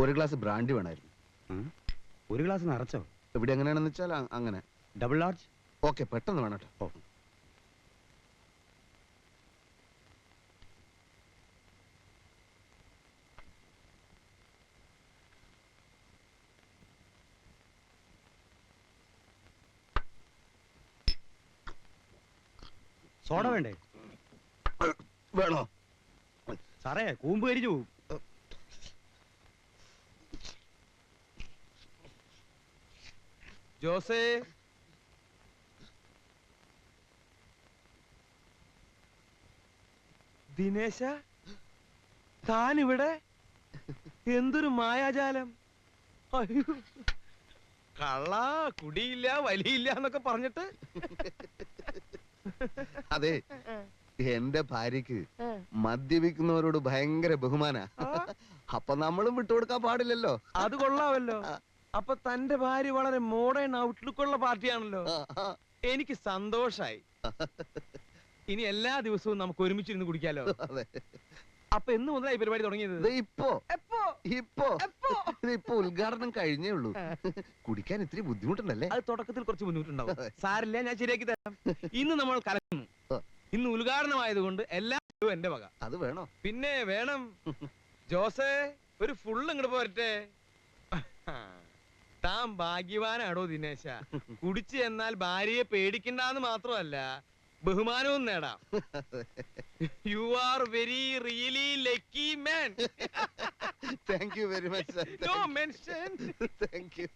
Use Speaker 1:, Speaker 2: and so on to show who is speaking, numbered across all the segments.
Speaker 1: ഒരു glass brandy വേണമായിരുന്നു
Speaker 2: ഒരു ഗ്ലാസ് നിറച്ചോ?
Speaker 1: ഇവിടെ എങ്ങനെയാണെന്ന് വെച്ചാൽ അങ്ങനെ.
Speaker 2: ഡബിൾ ലാർജ്
Speaker 1: ഓക്കെ പെട്ടെന്ന് വേണം കേട്ടോ.
Speaker 2: സോഡ വേണ്ടേ?
Speaker 1: വേണോ?
Speaker 2: സാറേ കൂമ്പ് കരിഞ്ഞു
Speaker 3: ജോസേ? ദിനേശ താൻ ഇവിടെ എന്തൊരു മായാജാലം. അയ്യോ. കള്ള കുടിയില്ല വലിയില്ല എന്നൊക്കെ പറഞ്ഞിട്ട്.
Speaker 1: അതെ എന്റെ ഭാര്യക്ക് മദ്യപിക്കുന്നവരോട് ഭയങ്കര ബഹുമാന. അപ്പൊ നമ്മളും വിട്ടുകൊടുക്കാൻ പാടില്ലല്ലോ.
Speaker 3: അത് കൊള്ളാമല്ലോ. അപ്പൊ തന്റെ ഭാര്യ വളരെ മോഡേൺ ഔട്ട്ലുക്ക് ഉള്ള പാർട്ടിയാണല്ലോ. എനിക്ക് സന്തോഷായി. ഇനി എല്ലാ ദിവസവും നമുക്ക് ഒരുമിച്ചിരുന്ന് കുടിക്കാലോ. അപ്പൊ എന്ന് മുതലായി പരിപാടി തുടങ്ങിയത്?
Speaker 1: ഇപ്പോ. ഉദ്ഘാടനം കഴിഞ്ഞേ ഉള്ളൂ. കുടിക്കാൻ ഇത്തിരി ബുദ്ധിമുട്ടുണ്ടല്ലേ?
Speaker 3: അത് തുടക്കത്തിൽ കുറച്ച് ബുദ്ധിമുട്ടുണ്ടാവും. സാരില്ല ഞാൻ ശരിയാക്കി തരാം. ഇന്ന് നമ്മൾ കലക്കുന്നു. ഇന്ന് ഉദ്ഘാടനമായതുകൊണ്ട് എല്ലാ എന്റെ വക.
Speaker 1: അത് വേണോ?
Speaker 3: പിന്നെ വേണം. ജോസേ ഒരു ഫുള്ള് ഇങ്ങോട്ട് പോരട്ടെ. താൻ ഭാഗ്യവാനാടോ ദിനേശ. കുടിച്ചു എന്നാൽ ഭാര്യയെ പേടിക്കണ്ടെന്ന് മാത്രമല്ല ബഹുമാനവും നേടാം. You are very really lucky man
Speaker 1: thank you very much
Speaker 3: no mention
Speaker 1: thank you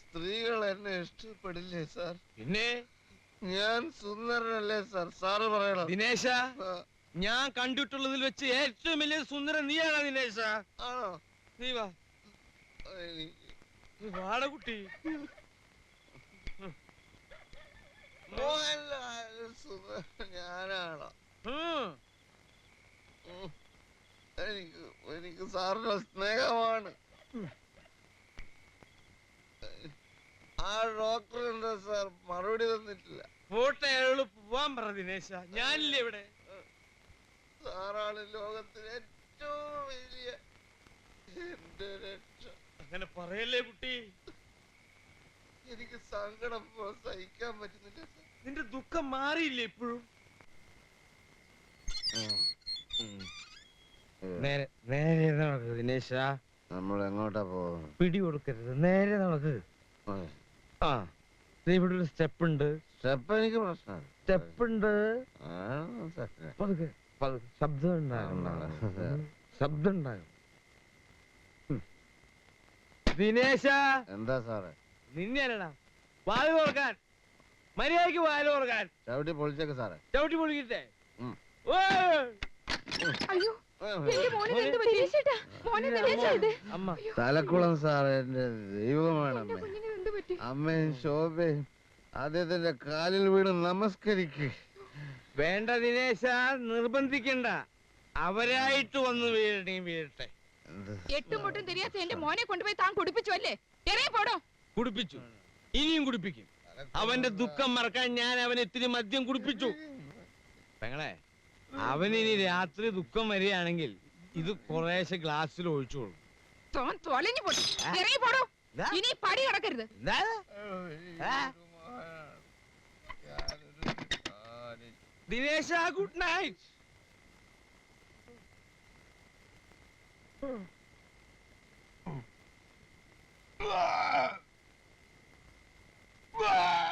Speaker 1: സ്ത്രീകൾ എന്നെ ഇഷ്ടപ്പെടില്ലേ സാർ?
Speaker 3: പിന്നെ?
Speaker 1: ഞാൻ സുന്ദരനല്ലേ സാർ? സാറ് പറയണം.
Speaker 3: ദിനേശ ഞാൻ കണ്ടിട്ടുള്ളതിൽ വെച്ച് ഏറ്റവും വലിയ സുന്ദരൻ നീയാണ് ദിനേശ?
Speaker 1: ആണോ?
Speaker 3: നീ വാ.
Speaker 1: എനിക്ക്
Speaker 3: നീ വാട കുട്ടി.
Speaker 1: മോഹൻലാൽ സുന്ദരൻ ഞാനാണോ. എനിക്ക് എനിക്ക് സാറിന്റെ സ്നേഹമാണ്. ആ ഡോക്ടർ എന്താ സാർ? മറുപടി തന്നിട്ടില്ല.
Speaker 3: പോട്ടെ അയാളോട് പോവാൻ പറ ദിനേശ. ഞാനില്ലേ ഇവിടെ?
Speaker 1: സാറാണ് ലോകത്തിലെ ഏറ്റവും വലിയ എന്റെ രക്ഷ.
Speaker 3: അങ്ങനെ പറയല്ലേ കുട്ടി.
Speaker 1: എനിക്ക് സങ്കടം സഹിക്കാൻ പറ്റുന്നില്ല സാർ.
Speaker 3: നിന്റെ ദുഃഖം മാറിയില്ലേ ഇപ്പോഴും? നേരെ നേരെ നടക്ക് ദിനേശ.
Speaker 1: നമ്മൾ എങ്ങോട്ടാ പോകുന്നത്
Speaker 3: പിടി കൊടുക്കരുത് നേരെ നടക്ക്. ആ. ദേ ഇവിടെ ഒരു സ്റ്റെപ്പ് ഉണ്ട്
Speaker 1: സ്റ്റെപ്പ് എനിക്ക് പ്രശ്നമാണ്
Speaker 3: സ്റ്റെപ്പ് ഉണ്ട്
Speaker 1: ആ, സാറേ.
Speaker 3: പതുക്കെ. പതുക്കെ. ശബ്ദം ഉണ്ടാകണം.
Speaker 1: ഉണ്ടാകും.
Speaker 3: ശബ്ദം ഉണ്ടാകും ദിനേശ.
Speaker 1: എന്താ സാറേ?
Speaker 3: നിന്നെയല്ലടാ വാൽ തുറക്കാൻ. മര്യാദയ്ക്ക് വാൽ തുറക്കാൻ.
Speaker 1: ചവിട്ടി പൊളിച്ചേക്ക് സാറേ.
Speaker 3: ചവിട്ടി പൊളിക്കട്ടെ.
Speaker 1: ഉം.
Speaker 4: അയ്യോ എന്റെ മോനെ എന്ത് പറ്റി ദിനേശേട്ടാ, മോനെ ദിനേശാ ഇത്.
Speaker 3: അമ്മ.
Speaker 1: തലക്കുളം സാറേ എന്റെ ദൈവമാണ് അമ്മേ
Speaker 4: കുഞ്ഞിന് എന്ത് പറ്റി?
Speaker 1: അമ്മയും ശോഭയും അദ്ദേഹത്തിന്റെ കാലിൽ വീണ് നമസ്കരിക്ക്.
Speaker 3: വേണ്ട ദിനേശ നിർബന്ധിക്കണ്ട. അവരായിട്ട് വന്ന് വീഴണേ വീഴട്ടെ.
Speaker 4: എട്ടും പൊട്ടും തിരിയാത്ത എന്റെ മോനെ കൊണ്ടുപോയി താൻ കുടിപ്പിച്ചു അല്ലേ? ഇറങ്ങി പോടോ.
Speaker 3: കുടിപ്പിച്ചു. ഇനിയും കുടിപ്പിക്കും. അവന്റെ ദുഃഖം മറക്കാൻ ഞാൻ അവൻ ഇത്തിരി മദ്യം കുടിപ്പിച്ചു. പെങ്ങളെ അവനിനി രാത്രി ദുഃഖം വരികയാണെങ്കിൽ ഇത് കുറേശ്ശെ ഗ്ലാസ്സിൽ ഒഴിച്ചു കൊടുക്കും
Speaker 4: തോൻ തൊലഞ്ഞു പോടോ.
Speaker 3: എന്താ?
Speaker 4: ഇനി പടി കിടക്കരുത്
Speaker 3: ദിനേശ ഗുഡ് നൈറ്റ് Ah!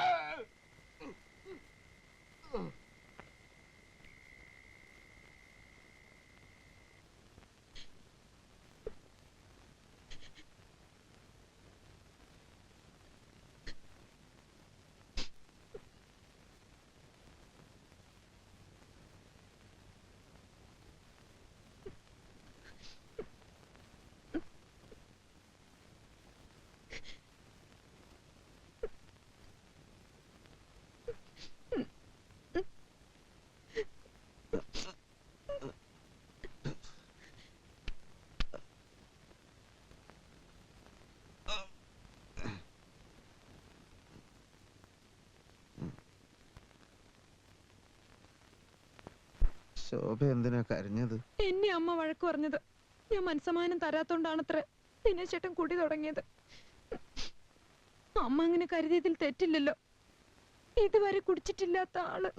Speaker 1: ശോഭ എന്തിനാ കരഞ്ഞത്?
Speaker 4: എന്നെ അമ്മ വഴക്ക് പറഞ്ഞത്. ഞാൻ മനസ്സമാനം തരാത്തോണ്ടാണത്ര ദിനേശേട്ടൻ കുടി തുടങ്ങിയത്. അമ്മ അങ്ങനെ കരുതിയതിൽ തെറ്റില്ലല്ലോ. ഇതുവരെ കുടിച്ചിട്ടില്ലാത്ത ആൾ.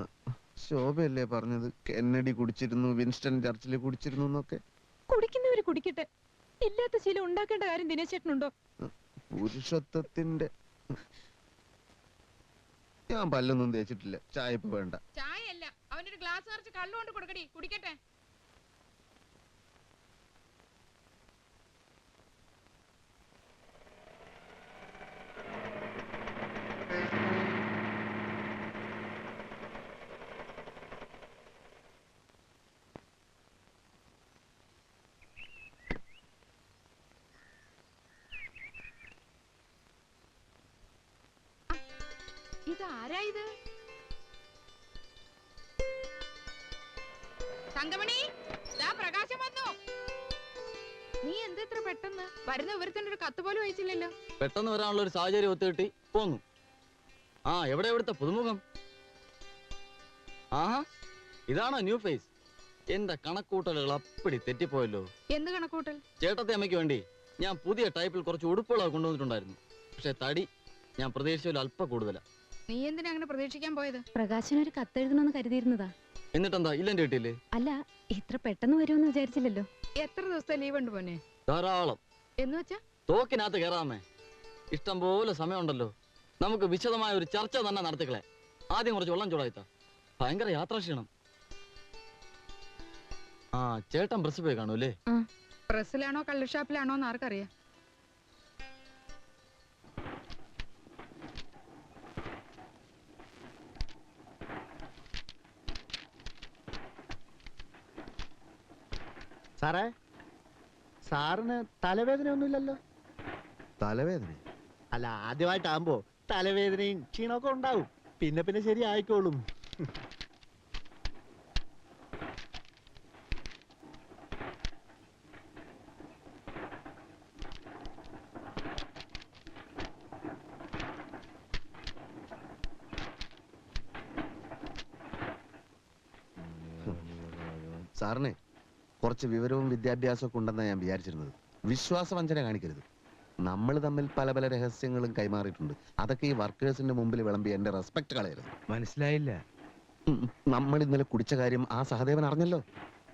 Speaker 1: ശോഭയല്ലേ പറഞ്ഞത്? കെന്നഡി കുടിച്ചിരുന്നു വിൻസ്റ്റൺ ചർച്ചിൽ കുടിച്ചിരുന്നു എന്നൊക്കെ.
Speaker 4: കുടിക്കുന്നവര് കുടിക്കട്ടെ. ഇല്ലാത്ത ശീലം ഉണ്ടാക്കേണ്ട കാര്യം ദിനേശേട്ടനുണ്ടോ?
Speaker 1: പുരുഷത്വത്തിന്റെ ഞാൻ പല്ലൊന്നും തേച്ചിട്ടില്ല. ചായ ഇപ്പൊ വേണ്ട.
Speaker 5: ചായയല്ല. അവനൊരു ഗ്ലാസ് നിറച്ച് കള്ളു കൊണ്ട് കൊടുക്കടി. കുടിക്കട്ടെ. ഇതാരാ ഇത്? തങ്കമണി ദാ പ്രകാശം വന്നു. നീ എന്താ ഇത്ര പെട്ടെന്ന്? വരുന്ന വിവരത്തിന്റെ ഒരു കത്ത് പോലും അയച്ചില്ലല്ലോ.
Speaker 6: പെട്ടെന്ന് വരാനുള്ള ഒരു സാഹചര്യം ഒത്തുകിട്ടി. പോന്നു. ആ എവിടെ എവിടുത്തെ പുതുമുഖം? ആഹാ ഇതാണോ ന്യൂ ഫേസ്? എന്റെ കണക്കൂട്ടലുകൾ അപ്പടി തെറ്റിപ്പോയല്ലോ?
Speaker 5: എന്ത് കണക്കൂട്ടൽ?
Speaker 6: ചേട്ടത്തെ അമ്മയ്ക്ക് വേണ്ടി ഞാൻ പുതിയ ടൈപ്പിൽ കുറച്ച് ഉടുപ്പുകളൊക്കെ കൊണ്ടുവന്നിട്ടുണ്ടായിരുന്നു. പക്ഷെ തടി ഞാൻ പ്രതീക്ഷിച്ചതിൽ അല്പം കൂടുതലാ.
Speaker 5: നീ എന്തിനാ അങ്ങനെ പ്രതീക്ഷിക്കാൻ പോയത്?
Speaker 7: പ്രകാശൻ ഒരു കത്തെഴുതണമെന്ന് കരുതിയിരുന്നതാ.
Speaker 6: എന്നിട്ടെന്താ? ഇല്ലെന്റെ കിട്ടിയില്ലേ
Speaker 7: അല്ല ഇത്ര പെട്ടെന്ന് വരുമെന്ന് വിചാരിച്ചില്ലല്ലോ.
Speaker 5: എത്ര ദിവസത്തെ ലീവ് ഉണ്ട് പോനെ
Speaker 6: ധാരാളം.
Speaker 5: എന്ന് വെച്ചാ?
Speaker 6: തോക്കിനകത്ത് കയറാമേ ഇഷ്ടം പോലെ സമയമുണ്ടല്ലോ. നമുക്ക് വിശദമായ ഒരു ചർച്ച തന്നെ നടത്തിക്കളെ. ആദ്യം കുറച്ച് വെള്ളം ചൂടായിത്ത. ഭയങ്കര യാത്രാക്ഷീണം ആ ചേട്ടൻ പ്രസ് പോയി കാണൂല്ലേ
Speaker 5: പ്രസ്സിലാണോ കള്ളുഷാപ്പിലാണോ എന്ന് ആർക്കറിയാം.
Speaker 8: സാറേ സാറിന് തലവേദന ഒന്നുമില്ലല്ലോ
Speaker 1: തലവേദന?
Speaker 8: അല്ല ആദ്യമായിട്ടാകുമ്പോ തലവേദനയും ക്ഷീണമൊക്കെ ഉണ്ടാവും. പിന്നെ പിന്നെ ശരി ആയിക്കോളും
Speaker 1: സാറിന് കുറച്ച് വിവരവും വിദ്യാഭ്യാസവും ഒക്കെ ഉണ്ടെന്നാണ് ഞാൻ വിചാരിച്ചിരുന്നത്. വിശ്വാസവഞ്ചന കാണിക്കരുത്. നമ്മൾ തമ്മിൽ പല പല രഹസ്യങ്ങളും കൈമാറിയിട്ടുണ്ട്. അതൊക്കെ ഈ വർക്കേഴ്സിന്റെ മുമ്പിൽ വിളമ്പി എന്റെ റെസ്പെക്ട് കളയരുത്.
Speaker 3: മനസ്സിലായില്ല.
Speaker 1: നമ്മൾ ഇന്നലെ കുടിച്ച കാര്യം ആ സഹദേവൻ അറിഞ്ഞല്ലോ?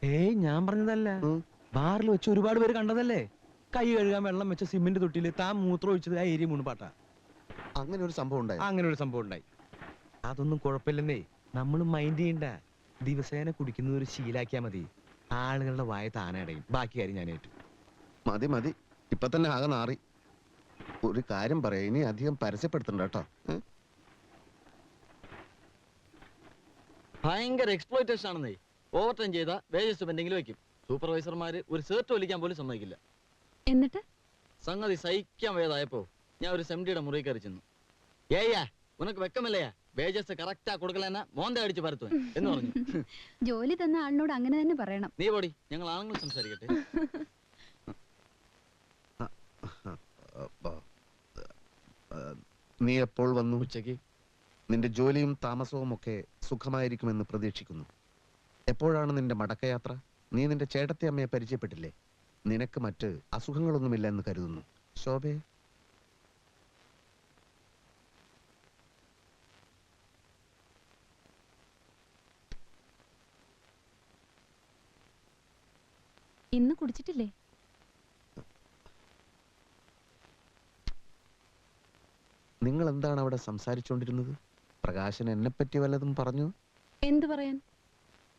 Speaker 3: ഏയ് ഞാൻ പറഞ്ഞതല്ല.
Speaker 1: ഉം.
Speaker 3: ബാറിൽ വെച്ച് ഒരുപാട് പേര് കണ്ടതല്ലേ? കൈ കഴുകാൻ വെള്ളം വെച്ച സിമെന്റ് തൊട്ടിയിൽ താൻ മൂത്രം ഒഴിച്ചത് ആ ഏരിയ മൂന്ന് പാട്ടാ.
Speaker 1: അങ്ങനെ ഒരു സംഭവം ഉണ്ടായി.
Speaker 3: അങ്ങനെ ഒരു സംഭവം ഉണ്ടായി. അതൊന്നും കുഴപ്പമില്ലെന്നേ. നമ്മൾ മൈൻഡ് ചെയ്യണ്ട. ദിവസേന കുടിക്കുന്നത് ഒരു ശീലാക്കിയാ മതി. ആളുകളുടെ വായ താനടയും ബാക്കി കാര്യം ഞാൻ ഏറ്റു.
Speaker 1: മതി മതി. ഇപ്പൊ തന്നെ ആകെ നാറി. ഒരു കാര്യം പറയാം. ഇനി അധികം പരസ്യപ്പെടുത്തണ്ട കേട്ടോ.
Speaker 6: ഭയങ്കര എക്സ്പ്ലോയിറ്റേഷൻ ആണെന്നേ. ഓവർ ടൈം ചെയ്ത വേജസ് എന്തെങ്കിലും വെക്കും സൂപ്പർവൈസർമാര് ഒരു സേർട്ട് വലിക്കാൻ പോലും സമ്മതിക്കില്ല.
Speaker 7: എന്നിട്ട്?
Speaker 6: സംഗതി സഹിക്കാൻ വേദായപ്പോ ഞാൻ ഒരു സെംഡിയുടെ മുറി കയറി ചെന്നു. ഏയ്യാ ഉനക്ക് വെക്കമല്ലയാ? വേജസ് കറക്റ്റാ കൊടുക്കലെന്ന മോന്ത അടിച്ച് പരത്തു എന്ന് പറഞ്ഞു.
Speaker 7: ജോലി തന്ന ആളിനോട് അങ്ങനെ തന്നെ പറയണം.
Speaker 6: നീ പോടി ഞങ്ങൾ ആണുങ്ങൾ സംസാരിക്കട്ടെ.
Speaker 1: നീ എപ്പോൾ വന്നു
Speaker 6: ഉച്ചയ്ക്ക്?
Speaker 1: നിന്റെ ജോലിയും താമസവും ഒക്കെ സുഖമായിരിക്കുമെന്ന് പ്രതീക്ഷിക്കുന്നു. എപ്പോഴാണ് നിന്റെ മടക്കയാത്ര? നീ നിന്റെ ചേട്ടത്തെ അമ്മയെ പരിചയപ്പെട്ടില്ലേ? നിനക്ക് മറ്റ് അസുഖങ്ങളൊന്നുമില്ല എന്ന് കരുതുന്നു. ശോഭയെ
Speaker 7: ഇന്ന് കുടിച്ചിട്ടില്ലേ?
Speaker 1: നിങ്ങൾ എന്താണ് അവിടെ സംസാരിച്ചുകൊണ്ടിരുന്നത് പ്രകാശൻ എന്നെ പറ്റി വല്ലതും പറഞ്ഞു?
Speaker 7: എന്തു പറയാൻ?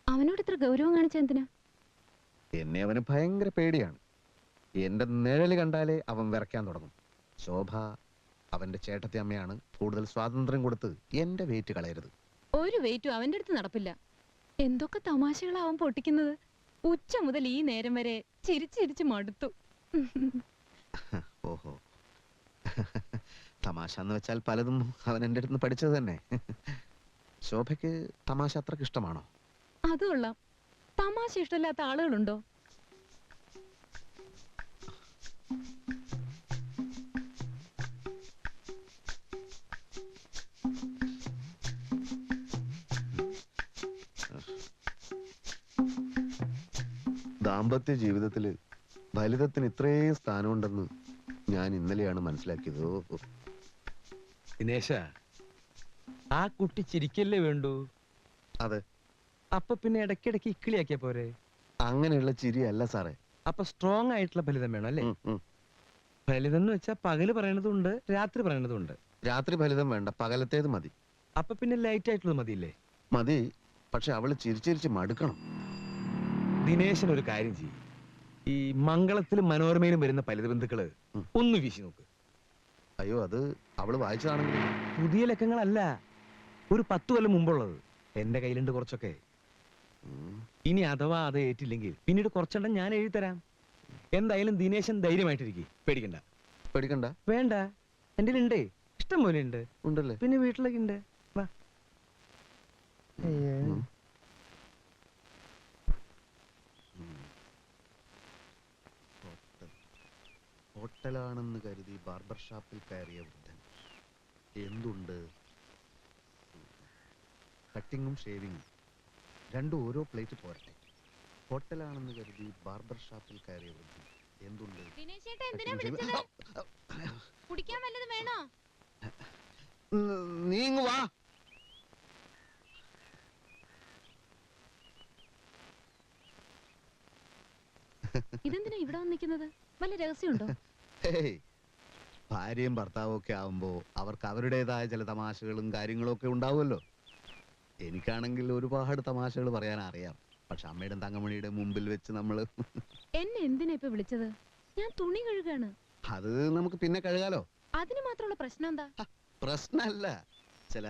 Speaker 7: അവനോട് ഇത്ര ഗൗരവം കാണിച്ച എന്തിനാ?
Speaker 1: എന്നെ അവന് ഭയങ്കര പേടിയാണ്. എന്റെ നിഴൽ കണ്ടാലേ അവൻ വിറയ്ക്കാൻ തുടങ്ങും. ശോഭ അവന്റെ ചേട്ടത്തി അമ്മയാണ് കൂടുതൽ സ്വാതന്ത്ര്യം കൊടുത്ത് എന്റെ വെയിറ്റ് കളയരുത്.
Speaker 7: ഒരു വെയിറ്റും അവന്റെ അടുത്ത് നടപ്പില്ല. എന്തൊക്കെ തമാശകളാ അവൻ പൊട്ടിക്കുന്നത്? ഉച്ച മുതൽ ഈ നേരം വരെ ചിരിച്ചിരിച്ച് മടുത്തു.
Speaker 1: ഓഹോ. തമാശ എന്ന് വെച്ചാൽ പലതും അവൻ എന്റെ അടുത്ത് പഠിച്ചത് തന്നെ. ശോഭയ്ക്ക് തമാശ അത്രയ്ക്ക് ഇഷ്ടമാണോ?
Speaker 7: അത് കൊള്ളാം. തമാശ ഇഷ്ടമില്ലാത്ത ആളുകളുണ്ടോ?
Speaker 1: ദാമ്പത്യ ജീവിതത്തിൽ ഫലിതത്തിന് ഇത്രയും സ്ഥാനമുണ്ടെന്ന് ഞാൻ ഇന്നലെയാണ് മനസ്സിലാക്കിയത്.
Speaker 3: ദിനേശ ആ കുട്ടി ചിരിക്കല്ലേ വേണ്ടു?
Speaker 1: അതെ.
Speaker 3: അപ്പൊ പിന്നെ ഇടയ്ക്കിടയ്ക്ക് ഇക്കിളിയാക്കിയ പോരെ?
Speaker 1: അങ്ങനെയുള്ള ചിരിയല്ല സാറേ.
Speaker 3: അപ്പൊ സ്ട്രോങ് ആയിട്ടുള്ള ഫലിതം വേണം അല്ലേ?
Speaker 1: ഉം, ഉം.
Speaker 3: ഫലിതം എന്ന് വെച്ചാൽ പകൽ പറയണതുണ്ട് രാത്രി പറയണതുണ്ട്.
Speaker 1: രാത്രി ഫലിതം വേണ്ട പകലത്തേത് മതി.
Speaker 3: അപ്പൊ പിന്നെ ലൈറ്റ് ആയിട്ടുള്ളത് മതിയില്ലേ?
Speaker 1: മതി പക്ഷെ അവൾ ചിരിച്ചിരിച്ച് മടുക്കണം.
Speaker 3: ദിനേശൻ ഒരു കാര്യം ചെയ്യും. ഈ മംഗളത്തിലും മനോരമയിലും വരുന്ന ഫലിത
Speaker 1: ബന്ധുക്കൾ
Speaker 3: ഒന്ന് വീശി നോക്ക്.
Speaker 1: അയ്യോ അത് അവൾ വായിച്ചതാണെങ്കിൽ
Speaker 3: പുതിയ ലക്കങ്ങളല്ല. ഒരു പത്ത് കൊല്ലം മുമ്പുള്ളത്. എന്റെ കയ്യിലുണ്ട് കുറച്ചൊക്കെ. ഇനി അഥവാ അത് ഏറ്റില്ലെങ്കിൽ പിന്നീട് കുറച്ചെണ്ണം ഞാൻ എഴുതി തരാം. എന്തായാലും ദിനേശൻ ധൈര്യമായിട്ടിരിക്കും. പേടിക്കണ്ട.
Speaker 1: പേടിക്കണ്ട?
Speaker 3: വേണ്ട. എന്റെ ഉണ്ടേ ഇഷ്ടം പോലെ ഉണ്ട്.
Speaker 1: ഉണ്ടല്ലേ?
Speaker 3: പിന്നെ വീട്ടിലൊക്കെ ഉണ്ട്. വാ.
Speaker 1: ഹോട്ടലാണെന്ന് കരുതി ബാർബർ ഷാപ്പിൽ കയറിയ വൃദ്ധൻ. എന്തുണ്ട്? കട്ടിങ്ങും ഷേവിങ്ങും. രണ്ടും ഓരോ പ്ലേറ്റ് പോരട്ടെ. ഹോട്ടലാണെന്ന് കരുതി ബാർബർ ഷാപ്പിൽ കയറിയ വൃദ്ധൻ. എന്തുണ്ട്?
Speaker 7: ദിനേശേട്ടാ എന്തിനാ വിളിച്ചത്? കുടിക്കാൻ വല്ലതും വേണോ?
Speaker 1: നീങ്ങുവാ വാ.
Speaker 7: ഇതെന്തിനാ ഇവിടെ വന്നിരിക്കുന്നത്? വല്ല രഹസ്യമുണ്ടോ.
Speaker 1: ഭാര്യയും ഭർത്താവും ഒക്കെ ആവുമ്പോ അവർക്ക് അവരുടേതായ ചില തമാശകളും കാര്യങ്ങളും ഒക്കെ ഉണ്ടാവുമല്ലോ. എനിക്കാണെങ്കിൽ ഒരുപാട് തമാശകൾ പറയാൻ അറിയാം. പക്ഷെ അമ്മയുടെ തങ്കമണിയുടെ മുമ്പിൽ വെച്ച് നമ്മൾ
Speaker 7: എന്നെ എന്തിനാ ഇപ്പൊ വിളിച്ചത്? ഞാൻ തുണി കഴുകാണ്.
Speaker 1: അത് നമുക്ക് പിന്നെ കഴുകാലോ?
Speaker 7: അതിന് മാത്രമുള്ള പ്രശ്നം എന്താ?
Speaker 1: പ്രശ്നമല്ല ചില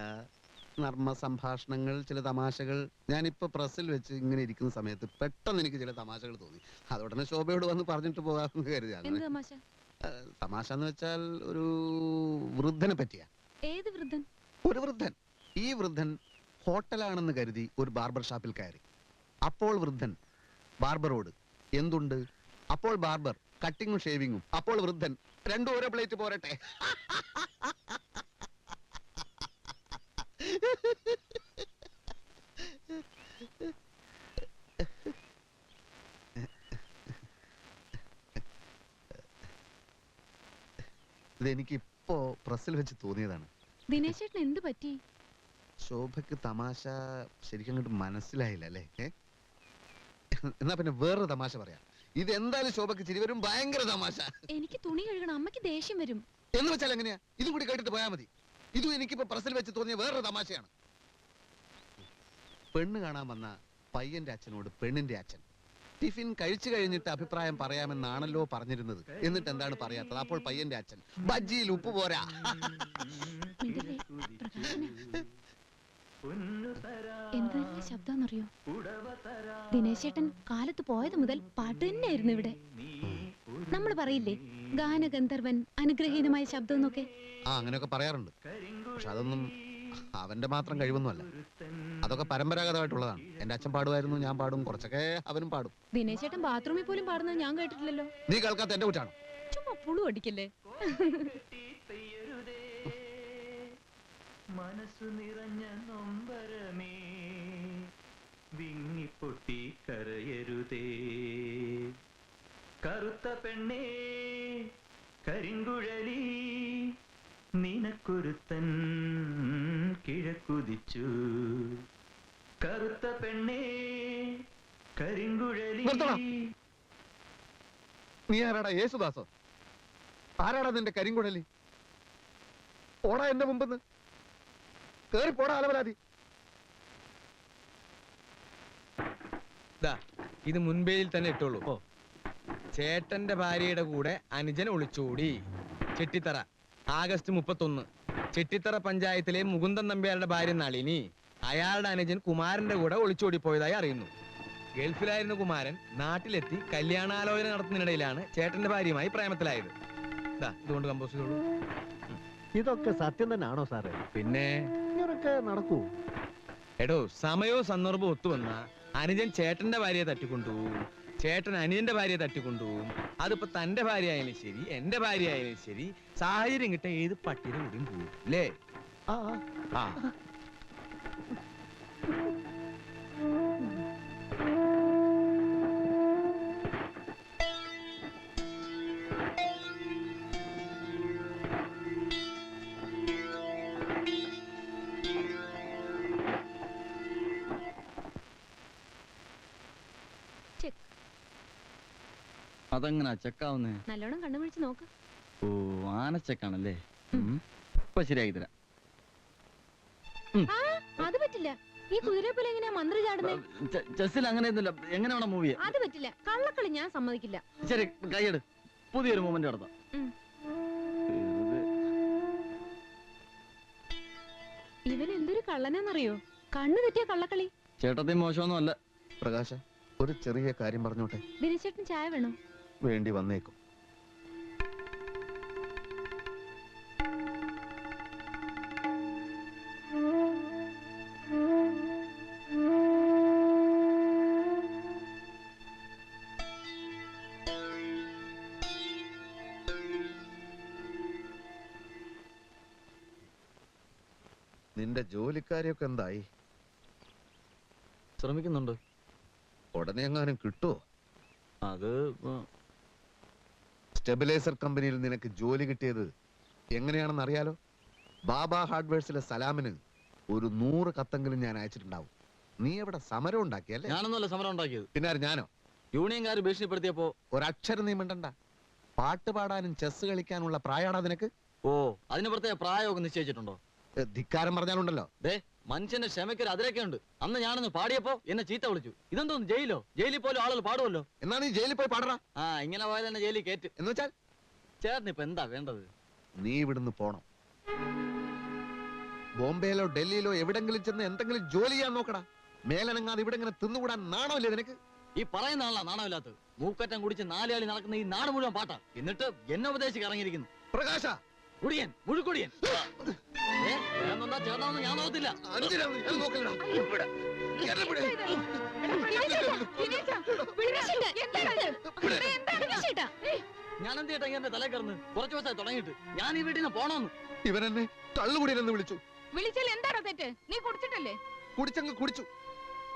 Speaker 1: നർമ്മ സംഭാഷണങ്ങൾ ചില തമാശകൾ ഞാനിപ്പോ പ്രസ്സിൽ വെച്ച് ഇങ്ങനെ ഇരിക്കുന്ന സമയത്ത് പെട്ടെന്ന് എനിക്ക് ചില തമാശകൾ തോന്നി. അതോടനെ ശോഭയോട് വന്ന് പറഞ്ഞിട്ട് പോകാമെന്ന് കരുതി.
Speaker 7: എന്ത് തമാശ?
Speaker 1: തമാശ എന്ന് വെച്ചാൽ ഒരു വൃദ്ധനെ പറ്റിയാ.
Speaker 7: ഏത് വൃദ്ധൻ?
Speaker 1: ഒരു വൃദ്ധൻ. ഈ വൃദ്ധൻ ഹോട്ടലാണെന്ന് കരുതി ഒരു ബാർബർ ഷാപ്പിൽ കയറി. അപ്പോൾ വൃദ്ധൻ ബാർബറോട് എന്തുണ്ട്? അപ്പോൾ ബാർബർ കട്ടിങ്ങും ഷേവിങ്ങും. അപ്പോൾ വൃദ്ധൻ രണ്ടും ഓരോ പ്ലേറ്റ് പോരട്ടെ. ഇതെനിക്ക് ഇപ്പോ പ്രസിൽ വെച്ച് തോന്നിയതാണ്.
Speaker 7: ദിനേശേട്ടൻ എന്ത് പറ്റി?
Speaker 1: ശോഭയ്ക്ക് തമാശ ശരിക്കും അങ്ങോട്ട് മനസ്സിലായില്ല അല്ലേ? ഏ? എന്നാ പിന്നെ വേറൊരു തമാശ പറയാം. ഇത് എന്തായാലും ശോഭയ്ക്ക് ചിരി വരും ഭയങ്കര തമാശ.
Speaker 7: എനിക്ക് തുണി കഴുകണം അമ്മയ്ക്ക് ദേഷ്യം വരും.
Speaker 1: എന്ന് വെച്ചാൽ എങ്ങനെയാ? ഇതും കൂടി കേട്ടിട്ട് പോയാൽ മതി. ഇതും എനിക്കിപ്പോ പ്രസിൽ വെച്ച് തോന്നിയ വേറൊരു തമാശയാണ്. പെണ്ണ് കാണാൻ വന്ന പയ്യന്റെ അച്ഛനോട് പെണ്ണിന്റെ അച്ഛൻ. ടിഫിൻ കഴിച്ചു കഴിഞ്ഞിട്ട് അഭിപ്രായം പറയാമെന്നാണല്ലോ പറഞ്ഞിരുന്നത്. എന്നിട്ട് എന്താണ് പറയാത്തത്? അപ്പോൾ പയ്യന്റെ അച്ഛൻ ബജ്ജിയിൽ ഉപ്പ് പോരാ.
Speaker 7: മിണ്ടല്ലേ? പ്രകാശനെ. എന്ത് ശബ്ദാന്നറിയോ? ദിനേശേട്ടൻ കാലത്ത് പോയത് മുതൽ പാട്ട് തന്നെയായിരുന്നു ഇവിടെ. നമ്മൾ പറയില്ലേ ഗാനഗന്ധർവൻ അനുഗ്രഹീതമായ ശബ്ദം എന്നൊക്കെ?
Speaker 1: ആ അങ്ങനെയൊക്കെ പറയാറുണ്ട്. പക്ഷെ അതൊന്നും അവന്റെ മാത്രം കഴിവൊന്നുമല്ല. അതൊക്കെ പരമ്പരാഗതമായിട്ടുള്ളതാണ്. എന്റെ അച്ഛൻ പാടുമായിരുന്നു ഞാൻ പാടും കുറച്ചൊക്കെ അവനും പാടും.
Speaker 7: ദിനേശേട്ടൻ ബാത്റൂമിൽ പോലും പാടുന്ന ഞാൻ കേട്ടിട്ടില്ലല്ലോ.
Speaker 1: നീ കേൾക്കാത്ത എന്റെ കുറ്റാണ്?
Speaker 7: ചുമ്മാ പുളു അടിക്കല്ലേ?
Speaker 9: മനസ്സു നിറഞ്ഞ നൊമ്പരമേ വിങ്ങിപ്പൊട്ടി കരയരുതേ. കറുത്ത പെണ്ണേ കരിങ്കുഴലി നിനക്കൊരുത്തൻ
Speaker 1: നിർത്തണം. നീ ആരാടാ? യേശുദാസോ? ആരാടാ നിന്റെ കരിങ്കുഴലി? ഓടാ എന്റെ മുമ്പെന്ന്. കേറി പോടാ അലവരാതി
Speaker 3: ദാ, ഇത് മുൻപേയിൽ തന്നെ ഇട്ടോളൂ. ഓ. ചേട്ടന്റെ ഭാര്യയുടെ കൂടെ അനുജൻ ഒളിച്ചോടി. ചെട്ടിത്തറ ആഗസ്റ്റ് മുപ്പത്തൊന്ന്. ചെട്ടിത്തറ പഞ്ചായത്തിലെ മുകുന്ദൻ നമ്പ്യാരുടെ ഭാര്യ നളിനി അയാളുടെ അനുജൻ കുമാരന്റെ കൂടെ ഒളിച്ചോടി പോയതായി അറിയുന്നു. ഗൾഫിലായിരുന്ന കുമാരൻ നാട്ടിലെത്തി കല്യാണാലോചന നടത്തുന്നതിനിടയിലാണ് ചേട്ടന്റെ ഭാര്യയുമായി പ്രേമത്തിലായത്. ദാ, ഇതുകൊണ്ട് കമ്പോസ് ചെയ്തോളൂ
Speaker 8: ഇതൊക്കെ സത്യം തന്നെയാണോ സാറേ?
Speaker 3: പിന്നെ?
Speaker 8: ഇങ്ങനൊക്കെ നടക്കൂ.
Speaker 3: എടോ സമയവും സന്ദർഭവും ഒത്തുവന്ന അനുജൻ ചേട്ടന്റെ ഭാര്യയെ തട്ടിക്കൊണ്ടുപോകും ചേട്ടൻ അനിയന്റെ ഭാര്യയെ തട്ടിക്കൊണ്ടുപോകും അതിപ്പോ തന്റെ ഭാര്യ ആയാലും ശരി എന്റെ ഭാര്യ ആയാലും ശരി സാഹചര്യം കിട്ട ഏത് പട്ടിയുടെ കൂടിയും പോകും അല്ലേ?
Speaker 8: ആ ആ.
Speaker 3: ആ.
Speaker 6: അതെങ്ങനാ ചെക്കാവുന്നേ?
Speaker 7: നല്ലോണം കണ്ണുപിടിച്ച് നോക്ക്.
Speaker 6: ഓ ആനച്ചക്കാണല്ലേ. ഇപ്പൊ ശരിയാക്കി തരാം.
Speaker 7: ആ അത് പറ്റില്ല. ഈ കുതിരയെ പോലെ എങ്ങനെയാ മന്ത്രി ചാടുന്നേ?
Speaker 6: ചെസ്സിൽ അങ്ങനെ ഒന്നുമില്ല എങ്ങനെ വേണം മൂവ്
Speaker 7: അത് പറ്റില്ല. കള്ളക്കളി ഞാൻ സമ്മതിക്കില്ല.
Speaker 6: ശരി കൈയെടു. പുതിയൊരു മൂവ്മെന്റ് നടത്താം.
Speaker 7: ഇവൻ എന്തൊരു കള്ളനാന്നറിയോ? കണ്ണു തെറ്റിയ കള്ളക്കളി.
Speaker 6: ചേട്ടത്തി മോശമൊന്നും അല്ല.
Speaker 1: പ്രകാശ ഒരു ചെറിയ കാര്യം പറഞ്ഞോട്ടെ?
Speaker 7: ദിനേശേട്ടൻ ചായ വേണോ?
Speaker 1: വേണ്ടി വന്നേക്കും. നിന്റെ ജോലിക്കാരെയൊക്കെ എന്തായി?
Speaker 6: ശ്രമിക്കുന്നുണ്ട്.
Speaker 1: ഉടനെ എങ്ങാനും കിട്ടുമോ
Speaker 6: അത്
Speaker 1: സ്റ്റെബിലൈസർ കമ്പനിയിൽ നിനക്ക് ജോലി കിട്ടിയത് എങ്ങനെയാണെന്ന് അറിയാലോ? ബാബ ഹാർഡ്വെയർസിലെ സലാമിന് ഒരു നൂറ് കത്തെങ്കിലും ഞാൻ അയച്ചിട്ടുണ്ടാവും. നീ എവിടെ സമരം ഉണ്ടാക്കിയല്ലേ
Speaker 6: ഞാനൊന്നുമല്ല സമരം ഉണ്ടാക്കിയത്.
Speaker 1: പിന്നെ ആര് ഞാനോ?
Speaker 6: യൂണിയൻകാർ ഭീഷണിപ്പെടുത്തിയപ്പോ
Speaker 1: ഒരക്ഷരം നീ മിണ്ടണ്ട. പാട്ട് പാടാനും ചെസ് കളിക്കാനുള്ള പ്രായമാണോ നിനക്ക്?
Speaker 6: ഓ അതിന് പ്രത്യേക പ്രായമൊക്കെ നിശ്ചയിച്ചിട്ടുണ്ടോ?
Speaker 1: ധിക്കാരം പറഞ്ഞാലുണ്ടല്ലോ.
Speaker 6: ദേ മനുഷ്യന്റെ ക്ഷമയ്ക്കൊരു അതിരൊക്കെ ഉണ്ട് അന്ന് ഞാനൊന്ന് പാടിയപ്പോ എന്നെ ചീത്ത വിളിച്ചു. ഇതെന്തോന്ന് ജയിലോ? ജയിലിൽ പോലും ആളുകൾ പാടുമല്ലോ
Speaker 1: എന്നാ നീ ജയിലിൽ പോയി പാടടാ
Speaker 6: ആ ഇങ്ങനെ പോയാൽ തന്നെ ജയിലിൽ കയറ്റ്
Speaker 1: എന്ന് വെച്ചാൽ?
Speaker 6: ചേട്ടന് ഇപ്പൊ എന്താ വേണ്ടത്?
Speaker 1: നീ ഇവിടുന്ന് പോണം. ബോംബെയിലോ ഡൽഹിയിലോ എവിടെങ്കിലും ചെന്ന് എന്തെങ്കിലും ജോലി ചെയ്യാൻ നോക്കടാ. മേലനങ്ങാതെ ഇവിടെ ഇങ്ങനെ തിന്നുകൂടാൻ നാണമില്ലേ നിനക്ക്?
Speaker 6: ഈ പറയുന്ന ആളാ നാണമില്ലാത്തത്. മൂക്കറ്റം കുടിച്ച് നാലാളി നടക്കുന്ന ഈ നാട് മുഴുവൻ പാട്ടാ. എന്നിട്ട് എന്നെ ഉപദേശിച്ച് ഇറങ്ങിയിരിക്കുന്നു.
Speaker 1: പ്രകാശ!
Speaker 6: കുടിയൻ മുഴുക്കുടിയൻ. ചേർന്നാന്ന് ഞാൻ നോക്കത്തില്ല
Speaker 1: അഞ്ചിനാണ് ഞാൻ നോക്കലടാ. ഇവിടെ.
Speaker 6: ഞാൻ എന്ത് ചെയ്യട്ടെ ഇങ്ങനെ തലേ കയറുന്നു കുറച്ചു ദിവസമായി തുടങ്ങിയിട്ട്. ഞാൻ ഈ വീട്ടിൽ നിന്ന് പോണോന്ന്.
Speaker 1: ഇവനെന്നെ കള്ളുകുടിയെന്ന് വിളിച്ചു.
Speaker 5: വിളിച്ചാൽ എന്താടാ തെറ്റ്? നീ കുടിച്ചിട്ടല്ലേ?
Speaker 1: കുടിച്ചങ്ങ് കുടിച്ചു.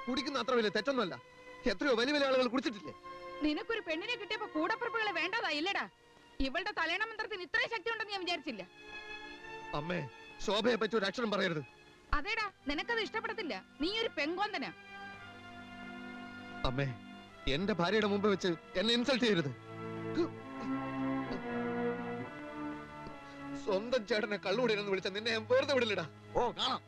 Speaker 1: കുടിക്കുന്ന അത്ര വലിയ തെറ്റൊന്നുമല്ല. എത്രയോ വലിയ വലിയ ആളുകൾ കുടിച്ചിട്ടില്ലേ?
Speaker 5: നിനക്കൊരു പെണ്ണിനെ കിട്ടിയപ്പോ കൂടപ്പുറപ്പുകളെ വേണ്ടതാ ഇല്ലടാ ഇവളുടെ തലേണ മന്ത്രത്തിന് ഇത്രയും ശക്തി ഉണ്ടെന്ന് ഞാൻ വിചാരിച്ചില്ല.
Speaker 1: അമ്മേ ശോഭയെ പറ്റി ഒരു അക്ഷരം പറയരുത്.
Speaker 5: അതേടാ നിനക്കത് ഇഷ്ടപ്പെടത്തില്ല. നീ ഒരു പെങ്കോന്തനാ.
Speaker 1: അമ്മേ എന്റെ ഭാര്യയുടെ മുമ്പ് വെച്ച് എന്നെ ഇൻസൾട്ട് ചെയ്യരുത്. സ്വന്തം ചേട്ടനെ കള്ളുകുടിയെന്ന് വിളിച്ച നിന്നെ ഞാൻ വെറുതെ വിടില്ലടാ.
Speaker 6: ഓ കാണാം.